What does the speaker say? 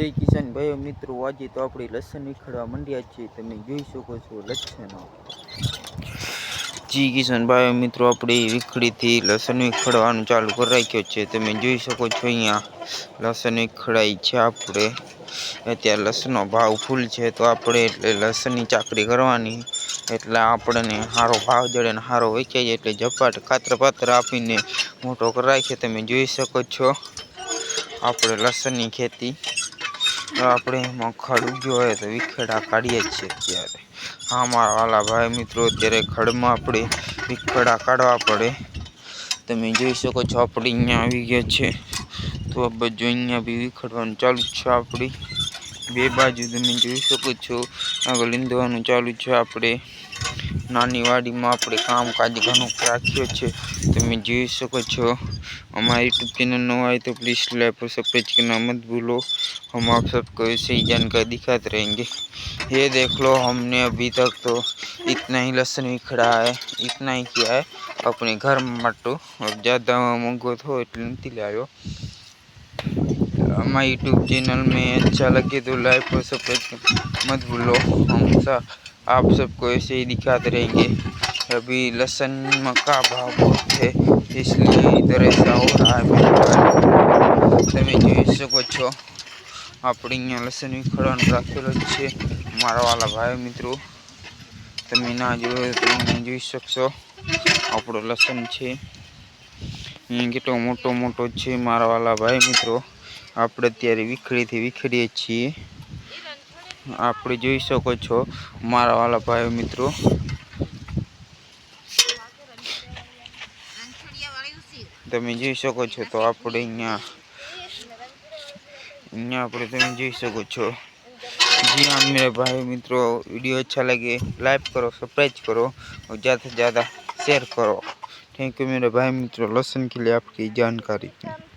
જય કિસાન ભાઈઓ, મિત્રો, આજે તો આપણે લસણ વિખડવા માંડ્યા છીએ. તમે જોઈ શકો છો લસણો. જી કિસાન ભાઈઓ, મિત્રો, આપણે વીખડીથી લસણ વીખડવાનું ચાલુ કરી રાખ્યો છે. તમે જોઈ શકો છો અહીંયા લસણ વિખડાય છે આપણે. અત્યારે લસણનો ભાવ ફૂલ છે, તો આપણે એટલે લસણની ચાકરી કરવાની. એટલે આપણને સારો ભાવ જડે ને સારો વેચાઈ જાય એટલે ઝપાટ, ખાતર પાત્ર આપીને મોટો કરાય છે તમે જોઈ શકો છો, આપણે લસણની ખેતી આપણે એમાં ખડ હોય તો વિખેડા કાઢીએ જ છીએ અત્યારે. હા, મારા વાલા ભાઈ મિત્રો, અત્યારે ખડમાં આપણે વિખેડા કાઢવા પડે. તમે જોઈ શકો છો, આપણે અહીંયા આવી ગયા છે. તો આ બધું અહીંયા બી વિખડવાનું ચાલુ છે આપણી. બે બાજુ તમે જોઈ શકો છો આગળ લીંદવાનું ચાલુ છે આપણે નાની વાડીમાં આપણે કામકાજ ઘણું રાખ્યો છે તમે જોઈ શકો છો हमारे यूट्यूब चैनल नो आए तो प्लीज़ लाइक और सब्सक्राइब करना मत भूलो हम आप सबको ऐसे ही जानकारी दिखाते रहेंगे ये देख लो हमने अभी तक तो इतना ही लहसुन विखड़ा है इतना ही किया है अपने घर मट्टू और ज़्यादा मंगो तो એટલે નથી લાવ્યો हमारे यूट्यूब चैनल में अच्छा लगे तो लाइक और सब्सक्राइब करना मत भूलो हम सब आप सबको ऐसे ही दिखाते रहेंगे अभी लहसुन मक्का भाव बहुत है इसलिए इधर ऐसा हो रहा है मेरे भाई તમે જોઈ શકો છો આપણે અહીંયા લસણ વિખડવાનું રાખેલો જ છે મારા વાલા ભાઈ મિત્રો તમે ના જોયો તો તમે જોઈ શકશો આપણો લસણ છે અહીંયા કેટલો મોટો મોટો છે મારા વાલા ભાઈ મિત્રો આપણે અત્યારે વિખડીથી વિખડીએ છીએ આપણે જોઈ શકો છો મારા વાલા ભાઈ મિત્રો તમે જોઈ શકો છો તો આપણે અહીંયા અહીંયા આપણે તમે જોઈ શકો છો जी हाँ मेरे भाई मित्रों वीडियो अच्छा लगे लाइक करो सब्सक्राइब करो और ज़्यादा से ज़्यादा शेयर करो थैंक यू मेरे भाई मित्रों लसन के लिए आपकी जानकारी की